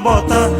bota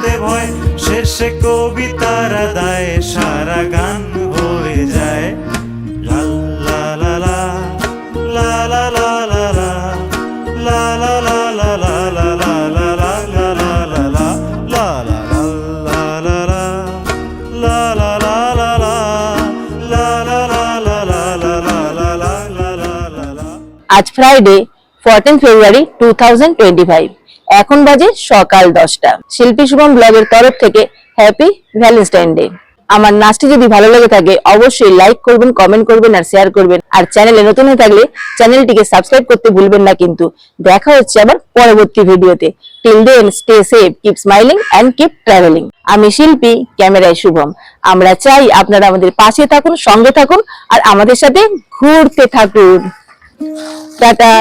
হেরে ভয় শেষে কবিতারা দায় সারা গান হয়ে যায় আজ ফ্রাইডে ফোরটিন ফেব্রুয়ারি টু এখন বাজে সকাল দশটা। শিল্পী শুভম ব্লগের তরফ থেকে হ্যাপি ভ্যালেন্টাইন ডে আমার নাচটি যদি ভালো লেগে থাকে, অবশ্যই লাইক করবেন কমেন্ট করবেন আর শেয়ার করবেন। আর চ্যানেলে নতুন হয়ে থাকলে চ্যানেলটিকে সাবস্ক্রাইব করতে ভুলবেন না কিন্তু। দেখা হচ্ছে আবার পরবর্তী ভিডিওতে till then stay safe keep smiling and keep travelling আমি শিল্পী, ক্যামেরায় শুভম। আমরা চাই আপনারা আমাদের পাশে থাকুন, সঙ্গে থাকুন আর আমাদের সাথে ঘুরতে থাকুন। টাটা।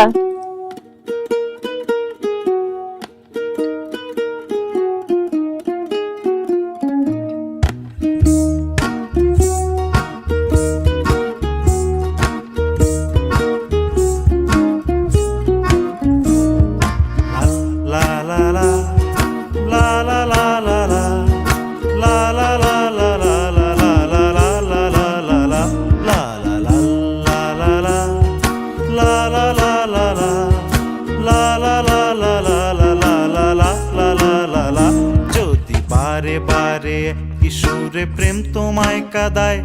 সুরে প্রেম তোমায় কাদায়